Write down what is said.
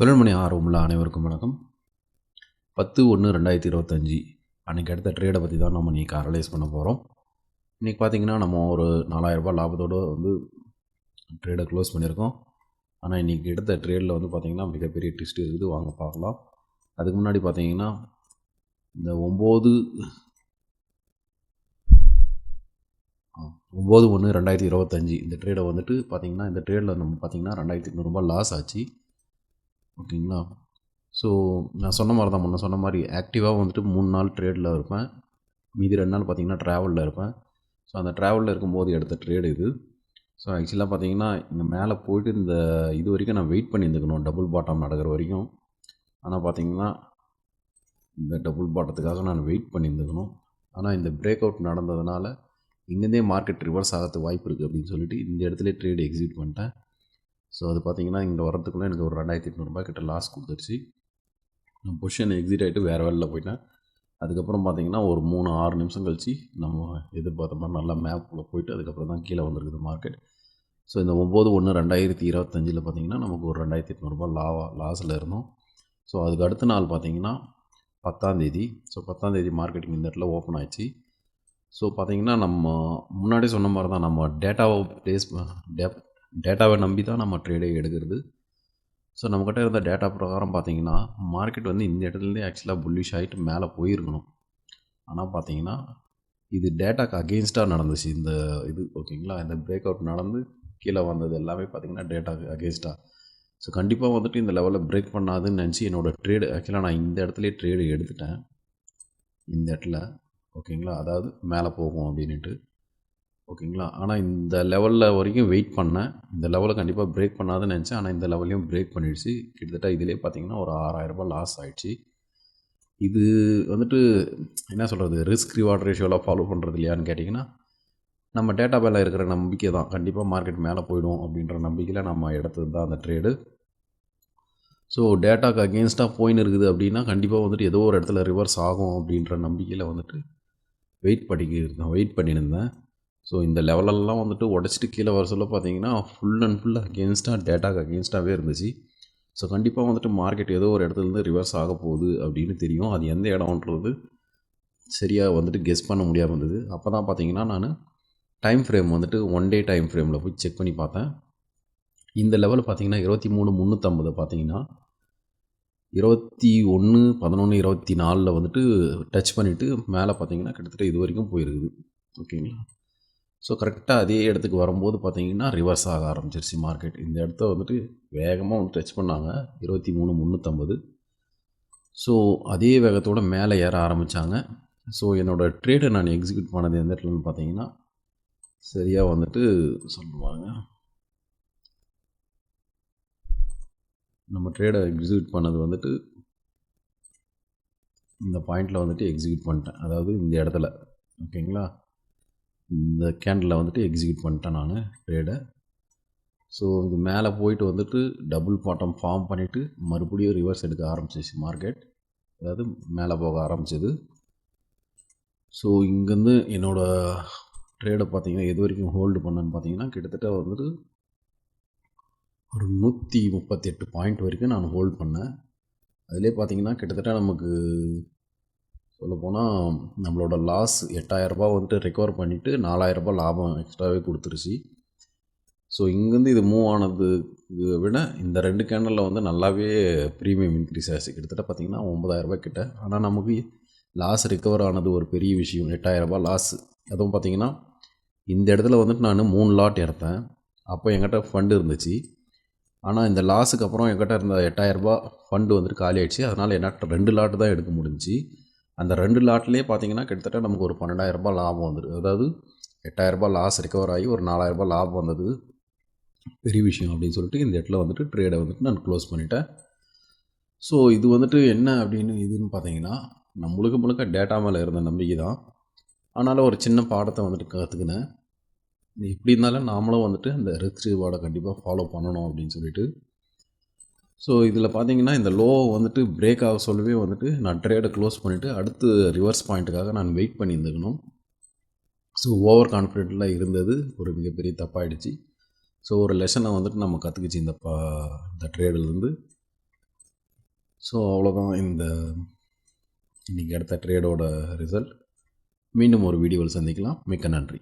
தொழில்மணி ஆர்வமுள்ள அனைவருக்கும் வணக்கம். பத்து ஒன்று ரெண்டாயிரத்தி இருபத்தஞ்சி அன்றைக்கி அடுத்த ட்ரேடை பற்றி தான் நம்ம இன்றைக்கி அனலைஸ் பண்ண போகிறோம் இன்றைக்கி பார்த்திங்கன்னா நம்ம ஒரு நாலாயிரரூபா லாபத்தோடு வந்து ட்ரேடை க்ளோஸ் பண்ணியிருக்கோம். ஆனால் இன்றைக்கி எடுத்த ட்ரேடில் வந்து பார்த்திங்கன்னா மிகப்பெரிய ட்விஸ்ட் இருக்குது. வாங்க பார்க்கலாம். அதுக்கு முன்னாடி பார்த்திங்கன்னா இந்த ஒம்பது ஒம்பது ஒன்று ரெண்டாயிரத்தி இருபத்தஞ்சி இந்த ட்ரேடை வந்துட்டு பார்த்தீங்கன்னா இந்த ட்ரேடில் நம்ம பார்த்தீங்கன்னா ரெண்டாயிரத்தி எட்நூறுபா லாஸ் ஆச்சு. ஓகேங்களா? ஸோ நான் சொன்ன மாதிரி தான் முன்ன சொன்ன மாதிரி ஆக்டிவாக வந்துட்டு மூணு நாள் ட்ரேடில் இருப்பேன். மீதி ரெண்டு நாள் பார்த்தீங்கன்னா ட்ராவலில் இருப்பேன். ஸோ அந்த ட்ராவலில் இருக்கும்போது எடுத்த ட்ரேடு இது. ஸோ ஆக்சுவலாக பார்த்தீங்கன்னா இங்கே மேலே போயிட்டு இந்த இது வரைக்கும் நான் வெயிட் பண்ணி இருந்துக்கணும் டபுள் பாட்டம் நடக்கிற வரைக்கும். ஆனால் பார்த்தீங்கன்னா இந்த டபுள் பாட்டத்துக்காக நான் வெயிட் பண்ணியிருந்துக்கணும். ஆனால் இந்த பிரேக் அவுட் நடந்ததுனால இங்கேருந்தே மார்க்கெட் ரிவர்ஸ் ஆகிறதுக்கு வாய்ப்பு இருக்குது அப்படின்னு சொல்லிட்டு இந்த இடத்துல ட்ரேடு எக்ஸிட் பண்ணிட்டேன். ஸோ அது பார்த்தீங்கன்னா இங்கே வரதுக்குள்ளே எனக்கு ஒரு ரெண்டாயிரத்தி எட்நூறுபா கிட்ட லாஸ் கொடுத்துருச்சு. நான் பொசிஷன் எக்ஸிட் ஆகிட்டு வேறு வேலையில் போயிட்டேன். அதுக்கப்புறம் பார்த்தீங்கன்னா ஒரு மூணு ஆறு நிமிஷம் கழித்து நம்ம எதிர்பார்த்த மாதிரி நல்லா மேப்பில் போயிட்டு அதுக்கப்புறம் தான் கீழே வந்திருக்குது மார்க்கெட் ஸோ இந்த ஒம்பது ஒன்று ரெண்டாயிரத்தி இருபத்தஞ்சில் பார்த்தீங்கன்னா நமக்கு ஒரு ரெண்டாயிரத்தி எட்நூறுபா லாவா லாஸில் இருந்தோம். ஸோ அதுக்கு அடுத்த நாள் பார்த்தீங்கன்னா பத்தாந்தேதி ஸோ பத்தாந்தேதி மார்க்கெட்டிங் இந்த இடத்துல ஓப்பன் ஆயிடுச்சு. ஸோ பார்த்தீங்கன்னா நம்ம முன்னாடி சொன்ன மாதிரி தான் நம்ம டேட்டாவை பேஸ் டேப் டேட்டாவை நம்பி தான் நம்ம ட்ரேடே எடுக்கிறது. ஸோ நம்மக்கிட்ட இருந்த டேட்டா பிரகாரம் பார்த்தீங்கன்னா மார்க்கெட் வந்து இந்த இடத்துலேருந்தே ஆக்சுவலாக புல்லிஷ் ஆகிட்டு மேலே போயிருக்கணும். ஆனால் பார்த்தீங்கன்னா இது டேட்டாக்கு அகெயின்ஸ்டாக நடந்துச்சு. இந்த இது ஓகேங்களா இந்த பிரேக் அவுட் நடந்து கீழே வந்தது எல்லாமே பார்த்தீங்கன்னா டேட்டாக்கு அகேன்ஸ்டாக ஸோ கண்டிப்பாக வந்துட்டு இந்த லெவலில் பிரேக் பண்ணாதுன்னு நினச்சி என்னோடய ட்ரேடு ஆக்சுவலாக நான் இந்த இடத்துலேயே ட்ரேடு எடுத்துட்டேன். இந்த இடத்துல ஓகேங்களா அதாவது மேலே போகும் அப்படின்ட்டு ஓகேங்களா? ஆனால் இந்த லெவலில் வரைக்கும் வெயிட் பண்ணேன். இந்த லெவலில் கண்டிப்பாக பிரேக் பண்ணாதுன்னு நினச்சேன். ஆனால் இந்த லெவலையும் பிரேக் பண்ணிடுச்சு. கிட்டத்தட்ட இதிலே பார்த்தீங்கன்னா ஒரு ஆறாயிரரூபா லாஸ் ஆகிடுச்சு இது வந்துட்டு என்ன சொல்கிறது ரிஸ்க் ரிவார்ட் ரேஷியோலாம் ஃபாலோ பண்ணுறது இல்லையான்னு கேட்டிங்கன்னா நம்ம டேட்டா பேல இருக்கிற நம்பிக்கை தான். கண்டிப்பாக மார்க்கெட் மேலே போயிடும் அப்படின்ற நம்பிக்கையில் நம்ம எடுத்தது தான் அந்த ட்ரேடு. ஸோ டேட்டாக்கு அகேன்ஸ்டாக போயின்னு இருக்குது அப்படின்னா கண்டிப்பாக வந்துட்டு ஏதோ ஒரு இடத்துல ரிவர்ஸ் ஆகும் அப்படின்ற நம்பிக்கையில் வந்துட்டு வெயிட் பண்ணிக்கிருந்தேன் வெயிட் பண்ணியிருந்தேன். ஸோ இந்த லெவலெல்லாம் வந்துட்டு உடச்சிட்டு கீழே வர சொல்ல பார்த்தீங்கன்னா ஃபுல் அண்ட் ஃபுல் அகேன்ஸ்டாக டேட்டாக்கு அகேன்ஸ்டாகவே இருந்துச்சு. ஸோ கண்டிப்பாக வந்துட்டு மார்க்கெட் ஏதோ ஒரு இடத்துலேருந்து ரிவர்ஸ் ஆக போகுது அப்படின்னு தெரியும். அது எந்த இடம்ன்றது சரியாக வந்துட்டு கெஸ் பண்ண முடியாமல் இருந்தது. அப்போ தான் பார்த்தீங்கன்னா நான் டைம் ஃப்ரேம் வந்துட்டு ஒன் டே டைம் ஃப்ரேமில் போய் செக் பண்ணி பார்த்தேன். இந்த லெவல் பார்த்தீங்கன்னா இருபத்தி மூணு முந்நூற்றம்பது பார்த்தீங்கன்னா இருபத்தி ஒன்று பதினொன்று இருபத்தி நாலில் வந்துட்டு டச் பண்ணிவிட்டு மேலே பார்த்தீங்கன்னா கிட்டத்தட்ட இது வரைக்கும் போயிருக்குது. ஓகேங்களா ஸோ கரெக்டாக அதே இடத்துக்கு வரும்போது பார்த்தீங்கன்னா ரிவர்ஸ் ஆக ஆரம்பிச்சிருச்சு மார்க்கெட் இந்த இடத்த வந்துட்டு வேகமாக வந்து டச் பண்ணாங்க. இருபத்தி மூணு முந்நூற்றம்பது ஸோ அதே வேகத்தோடு மேலே ஏற ஆரம்பித்தாங்க ஸோ என்னோடய ட்ரேடை நான் எக்ஸிக்யூட் பண்ணது எந்த இடத்துலன்னு பார்த்தீங்கன்னா சரியாக வந்துட்டு சொல்லுவாங்க நம்ம ட்ரேடை எக்ஸிக்யூட் பண்ணது வந்துட்டு இந்த பாயிண்டில் வந்துட்டு எக்ஸிக்யூட் பண்ணிட்டேன். அதாவது இந்த இடத்துல. ஓகேங்களா இந்த கேண்டில் வந்துட்டு எக்ஸிக்யூட் பண்ணிட்டேன் நான் ட்ரேடை ஸோ இது மேலே போயிட்டு வந்துட்டு டபுள் பாட்டம் ஃபார்ம் பண்ணிவிட்டு மறுபடியும் ரிவர்ஸ் எடுக்க ஆரம்பிச்சிச்சு மார்க்கெட் அதாவது மேலே போக ஆரம்பிச்சது. ஸோ இங்கேருந்து என்னோடய ட்ரேடை பார்த்தீங்கன்னா எது வரைக்கும் ஹோல்டு பண்ணேன்னு பார்த்தீங்கன்னா கிட்டத்தட்ட வந்துட்டு ஒரு நூற்றி முப்பத்தெட்டு பாயிண்ட் வரைக்கும் நான் ஹோல்ட் பண்ணேன். அதிலே பார்த்தீங்கன்னா கிட்டத்தட்ட நமக்கு சொல்லப்போனால் நம்மளோட லாஸ் எட்டாயிரரூபா வந்துட்டு ரெக்கவர் பண்ணிவிட்டு நாலாயிரரூபா லாபம் எக்ஸ்ட்ராவே கொடுத்துருச்சு. ஸோ இங்கேருந்து இது மூவ் ஆனது விட இந்த ரெண்டு கேண்டலில் வந்து நல்லாவே ப்ரீமியம் இன்க்ரீஸ் ஆச்சு. கிட்டத்தட்ட பார்த்திங்கன்னா ஒம்பதாயிரரூபா கிட்ட. ஆனால் நமக்கு லாஸ் ரெக்கவர் ஆனது ஒரு பெரிய விஷயம். எட்டாயிரரூபா லாஸ் அதுவும் பார்த்திங்கன்னா இந்த இடத்துல வந்துட்டு நான் மூணு லாட் எடுத்தேன். அப்போ என்கிட்ட ஃபண்டு இருந்துச்சு. ஆனால் இந்த லாஸுக்கு அப்புறம் என்கிட்ட இருந்த எட்டாயிரரூபா ஃபண்டு வந்துட்டு காலி ஆயிடுச்சு அதனால் என்கிட்ட ரெண்டு லாட்டு தான் எடுக்க முடிஞ்சிச்சு. அந்த ரெண்டு லாட்லேயே பார்த்தீங்கன்னா கிட்டத்தட்ட நமக்கு ஒரு பன்னெண்டாயிரரூபா லாபம் வந்துடுது அதாவது எட்டாயிரரூபா லாஸ் ரெக்கவர் ஆகி ஒரு நாலாயிரரூபா லாபம் வந்தது. பெரிய விஷயம் அப்படின்னு சொல்லிட்டு இந்த இடத்துல வந்துட்டு ட்ரேடை வந்துட்டு நான் க்ளோஸ் பண்ணிட்டேன். ஸோ இது வந்துட்டு என்ன அப்படின்னு இதுன்னு பார்த்தீங்கன்னா நான் முழுக்க முழுக்க டேட்டா மேலே இருந்த நம்பிக்கை தான். ஆனாலும் ஒரு சின்ன பாடத்தை வந்துட்டு கற்றுக்கினேன் எப்படி இருந்தாலும் நாமளும் வந்துட்டு அந்த ரிஸ்க் ரிவார்டை கண்டிப்பாக ஃபாலோ பண்ணணும் அப்படின்னு சொல்லிட்டு ஸோ இதில் பார்த்தீங்கன்னா இந்த லோ வந்துட்டு பிரேக் ஆக சொல்லவே வந்துட்டு நான் ட்ரேடை க்ளோஸ் பண்ணிவிட்டு அடுத்து ரிவர்ஸ் பாயிண்ட்டுக்காக நான் வெயிட் பண்ணியிருந்துக்கணும். ஸோ ஓவர் கான்ஃபிடென்ட்லாம் இருந்தது ஒரு மிகப்பெரிய தப்பாயிடுச்சு. ஸோ ஒரு லெசனை வந்துட்டு நம்ம கற்றுக்குச்சு இந்த பா இந்த ட்ரேடிலேருந்து ஸோ அவ்வளோதான் இந்த இன்றைக்கி எடுத்த ட்ரேடோட ரிசல்ட் மீண்டும் ஒரு வீடியோவில் சந்திக்கலாம். மிக்க நன்றி.